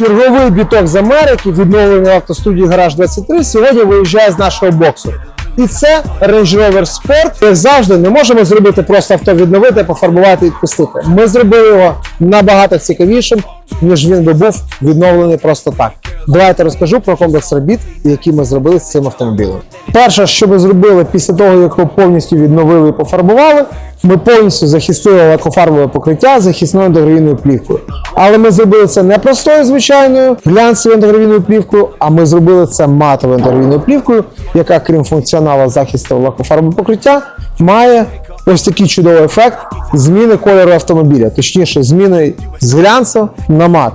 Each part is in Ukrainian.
Черговий біток з Америки, відновлений автостудії Гараж 23, сьогодні виїжджає з нашого боксу. І це Range Rover Sport. Як завжди, не можемо зробити просто авто відновити, пофарбувати і відпустити. Ми зробили його набагато цікавішим, ніж він би був відновлений просто так. Давайте розкажу про комплекс робіт, які ми зробили з цим автомобілем. Перше, що ми зробили після того, як його повністю відновили і пофарбували, ми повністю захистили лакофарбове покриття захисною антигравійною плівкою. Але ми зробили це не простою звичайною глянцевою антигравійною плівкою, а ми зробили це матовою антигравійною плівкою, яка, крім функціоналу захисту лакофарбового покриття, має ось такий чудовий ефект зміни кольору автомобіля, точніше, зміни з глянцю на мат.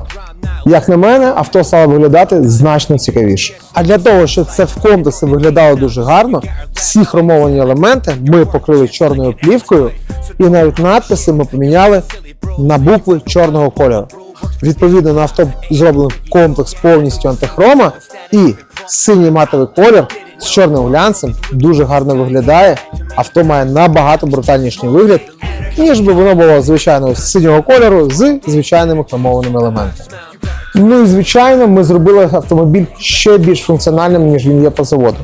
Як на мене, авто стало виглядати значно цікавіше. А для того, щоб це в комплексі виглядало дуже гарно, всі хромовані елементи ми покрили чорною плівкою, і навіть надписи ми поміняли на букви чорного кольору. Відповідно, на авто зроблений комплекс повністю антихрома і синій матовий колір з чорним глянцем дуже гарно виглядає. Авто має набагато брутальніший вигляд, ніж би воно було звичайно з синього кольору з звичайними хромованими елементами. Ну і звичайно, ми зробили автомобіль ще більш функціональним, ніж він є по заводу.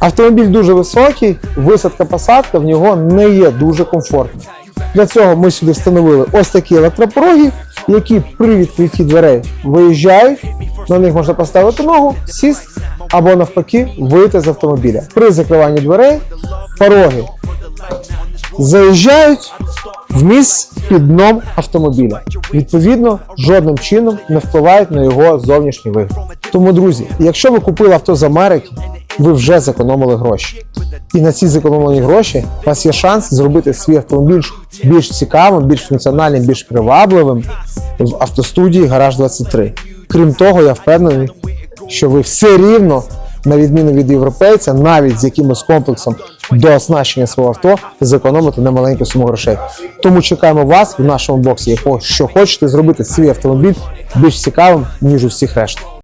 Автомобіль дуже високий, висадка-посадка в нього не є дуже комфортною. Для цього ми сюди встановили ось такі електропороги, які при відкритті дверей виїжджають, на них можна поставити ногу, сісти або навпаки вийти з автомобіля. При закриванні дверей пороги заїжджають в місць під дном автомобіля. Відповідно, жодним чином не впливають на його зовнішній вигляд. Тому, друзі, якщо ви купили авто з Америки, ви вже зекономили гроші. І на ці зекономлені гроші у вас є шанс зробити свій автомобіль більш цікавим, більш функціональним, більш привабливим в автостудії Гараж 23. Крім того, я впевнений, що ви все рівно, на відміну від європейця, навіть з якимось комплексом до оснащення свого авто, зекономите на маленьку суму грошей. Тому чекаємо вас в нашому боксі, якщо хочете зробити свій автомобіль більш цікавим, ніж у всіх решта.